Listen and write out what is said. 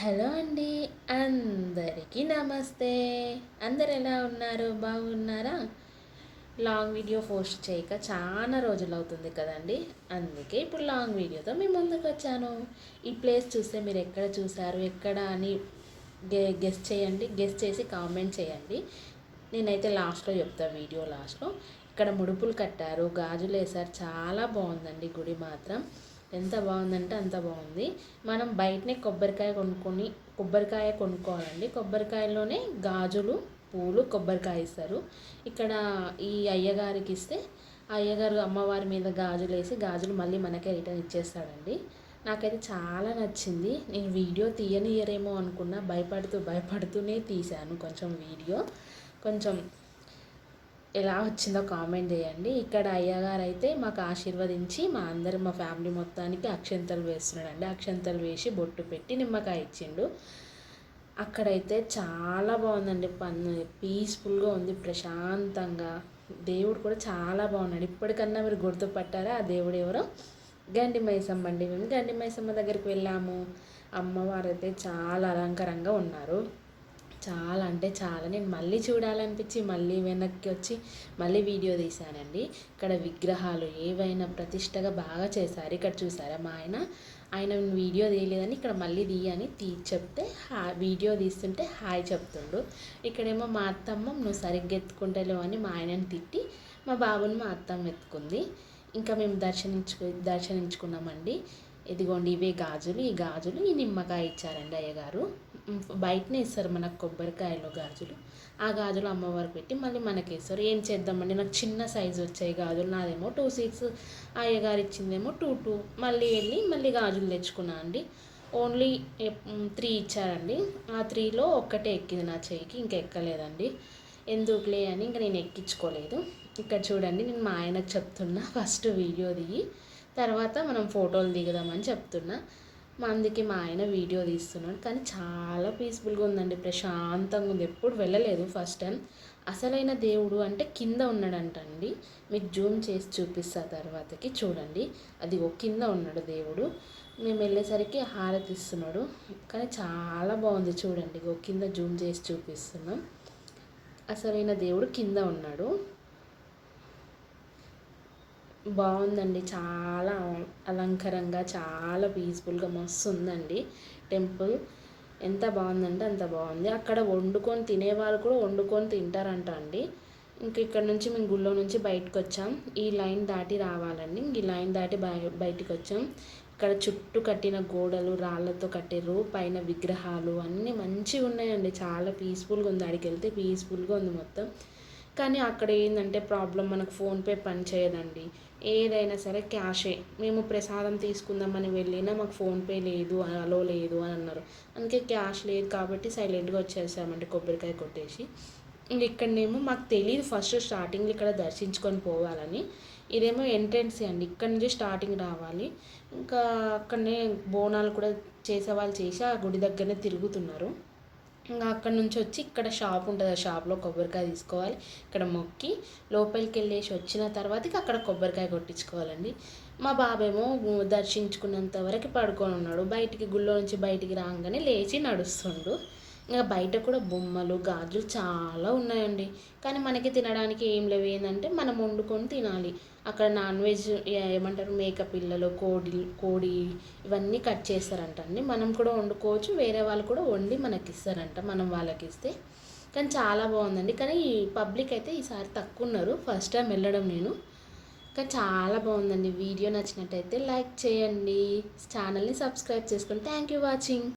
Hello అండి అందరికీ నమస్తే. అందరు ఎలా ఉన్నారు? బాగున్నారా? లాంగ్ వీడియో పోస్ట్ చేయక చాలా రోజులు అవుతుంది కదండి. అందుకే ఇప్పుడు లాంగ్ వీడియోతో మీ ముందుకు వచ్చాను ఈ ప్లేస్ చూస్తే మీరు ఎక్కడ చూసారు ఎక్కడ అని గె గెస్ట్ చేయండి. గెస్ట్ చేసి కామెంట్ చేయండి. నేనైతే లాస్ట్లో చెప్తాను వీడియో లాస్ట్లో. ఇక్కడ ముడుపులు కట్టారు గాజులు వేసారు చాలా బాగుందండి గుడి మాత్రం. ఎంత బాగుందంటే అంత బాగుంది. మనం బయటనే కొబ్బరికాయ కొనుక్కొని కొబ్బరికాయ కొనుక్కోవాలండి. కొబ్బరికాయలోనే గాజులు పూలు కొబ్బరికాయ ఇస్తారు. ఇక్కడ ఈ అయ్యగారికి ఇస్తే అయ్యగారు అమ్మవారి మీద గాజులు వేసి గాజులు మళ్ళీ మనకే రిటర్న్ ఇచ్చేస్తాడండి. నాకైతే చాలా నచ్చింది. నేను వీడియో తీయనియరేమో అనుకున్నా భయపడుతూ భయపడుతూనే తీశాను కొంచెం వీడియో. కొంచెం ఎలా వచ్చిందో కామెంట్ చేయండి. ఇక్కడ అయ్యగారు అయితే మాకు ఆశీర్వదించి మా అందరి మా ఫ్యామిలీ మొత్తానికి అక్షంతలు వేస్తున్నాడండి. అక్షంతలు వేసి బొట్టు పెట్టి నిమ్మకాయ ఇచ్చిండు. అక్కడైతే చాలా బాగుందండి. పన్ను పీస్ఫుల్గా ఉంది ప్రశాంతంగా. దేవుడు కూడా చాలా బాగున్నాడు. ఇప్పటికన్నా మీరు గుర్తుపట్టారా? ఆ దేవుడు ఎవరో? గండి మైసమ్మ అండి మేము. గండి మైసమ్మ దగ్గరికి వెళ్ళాము. అమ్మవారు అయితే చాలా అలంకారంగా ఉన్నారు. చాలా అంటే చాలా. నేను మళ్ళీ చూడాలనిపించి మళ్ళీ వెనక్కి వచ్చి మళ్ళీ వీడియో తీశానండి. ఇక్కడ విగ్రహాలు ఏవైనా ప్రతిష్టగా బాగా చేశారు. ఇక్కడ చూసారా మా ఆయన? ఆయన వీడియో తీయలేదని ఇక్కడ మళ్ళీ తీయని తీ చెప్తే హా వీడియో తీస్తుంటే హాయ్ చెప్తుండు. ఇక్కడేమో మా అత్తమ్మ నువ్వు సరిగ్గా ఎత్తుకుంటలేవు అని మా ఆయనని తిట్టి మా బాబుని మా అత్తమ్మ ఎత్తుకుంది. ఇంకా మేము దర్శనించుకు దర్శనించుకున్నామండి. ఇదిగోండి ఇవే గాజులు. ఈ గాజులు ఈ నిమ్మకాయ ఇచ్చారండి అయ్యగారు. బయటనే ఇస్తారు మనకు కొబ్బరికాయలు గాజులు. ఆ గాజులు అమ్మవారికి పెట్టి మళ్ళీ మనకి ఇస్తారు. ఏం చేద్దామండి? నాకు చిన్న సైజు వచ్చాయి గాజులు. నాదేమో టూ సిక్స్ అయ్యగారు ఇచ్చిందేమో టూ టూ. మళ్ళీ వెళ్ళి మళ్ళీ గాజులు తెచ్చుకున్నా అండి. ఓన్లీ త్రీ ఇచ్చారండి. ఆ త్రీలో ఒక్కటే ఎక్కింది నా చేయికి. ఇంకా ఎక్కలేదండి. ఎందుకులే అని ఇంకా నేను ఎక్కించుకోలేదు. ఇక్కడ చూడండి నేను మా ఆయనకు చెప్తున్నా. ఫస్ట్ వీడియో దిగి తర్వాత మనం ఫోటోలు దిగుదామని చెప్తున్నా. మా అందుకే మా ఆయన వీడియో తీస్తున్నాడు. కానీ చాలా పీస్ఫుల్గా ఉందండి. ప్రశాంతంగా ఉంది. ఎప్పుడు వెళ్ళలేదు ఫస్ట్ టైం. అసలైన దేవుడు అంటే కింద ఉన్నాడంట అండి. మీకు జూమ్ చేసి చూపిస్తా తర్వాతకి. చూడండి. అది ఒక కింద ఉన్నాడు దేవుడు. మేము వెళ్ళేసరికి హారతి ఇస్తున్నాడు. కానీ చాలా బాగుంది చూడండి. ఒక కింద జూమ్ చేసి చూపిస్తున్నాం. అసలైన దేవుడు కింద ఉన్నాడు. బాగుందండి. చాలా అలంకరంగా చాలా పీస్ఫుల్గా మస్తు ఉందండి టెంపుల్. ఎంత బాగుందంటే అంత బాగుంది. అక్కడ వండుకొని తినేవాళ్ళు కూడా వండుకొని తింటారంట అండి. ఇంక ఇక్కడ నుంచి మేము గుళ్ళో నుంచి బయటకు వచ్చాం ఈ లైన్ దాటి రావాలండి. ఈ లైన్ దాటి బయ బయటకు వచ్చాం ఇక్కడ చుట్టూ కట్టిన గోడలు రాళ్ళతో కట్టారు పైన విగ్రహాలు అన్నీ మంచిగా ఉన్నాయండి. చాలా పీస్ఫుల్గా ఉంది. అడిగి వెళ్తే పీస్ఫుల్గా ఉంది మొత్తం. కానీ అక్కడ ఏంటంటే ప్రాబ్లం. మనకు ఫోన్పే పని చేయదండి. ఏదైనా సరే క్యాషే. మేము ప్రసాదం తీసుకుందామని వెళ్ళినా మాకు ఫోన్పే లేదు అలో లేదు అని అన్నారు. అందుకే క్యాష్ లేదు కాబట్టి సైలెంట్గా వచ్చేసామండి కొబ్బరికాయ కొట్టేసి. ఇక్కడనేమో మాకు తెలియదు ఫస్ట్ స్టార్టింగ్లో ఇక్కడ దర్శించుకొని పోవాలని. ఇదేమో ఎంట్రెన్స్ అండి. ఇక్కడ నుంచి స్టార్టింగ్ రావాలి. ఇంకా అక్కడనే బోనాలు కూడా చేసేవాళ్ళు చేసి ఆ గుడి దగ్గరనే తిరుగుతున్నారు. ఇంకా అక్కడ నుంచి వచ్చి ఇక్కడ షాప్ ఉంటుంది. ఆ షాప్లో కొబ్బరికాయ తీసుకోవాలి. ఇక్కడ మొక్కి లోపలికి వెళ్ళేసి వచ్చిన తర్వాతకి అక్కడ కొబ్బరికాయ కొట్టించుకోవాలండి. మా బాబేమో దర్శించుకున్నంత వరకు పడుకొని ఉన్నాడు. బయటికి గుళ్ళో నుంచి బయటికి రాగానే లేచి నడుస్తుండు. ఇంకా బయట కూడా బొమ్మలు గాజులు చాలా ఉన్నాయండి. కానీ మనకి తినడానికి ఏం లేవు. ఏంటంటే మనం వండుకొని తినాలి. అక్కడ నాన్ వెజ్ ఏమంటారు మేక పిల్లలు కోడి కోడి ఇవన్నీ కట్ చేస్తారంట అండి మనం కూడా వండుకోవచ్చు. వేరే వాళ్ళు కూడా వండి మనకి ఇస్తారంట మనం వాళ్ళకి ఇస్తే కానీ చాలా బాగుందండి. కానీ పబ్లిక్ అయితే ఈసారి తక్కువ ఉన్నారు. ఫస్ట్ టైం వెళ్ళడం నేను. కానీ చాలా బాగుందండి. వీడియో నచ్చినట్టయితే లైక్ చేయండి. ఛానల్ని సబ్స్క్రైబ్ చేసుకోండి థ్యాంక్ యూ వాచింగ్.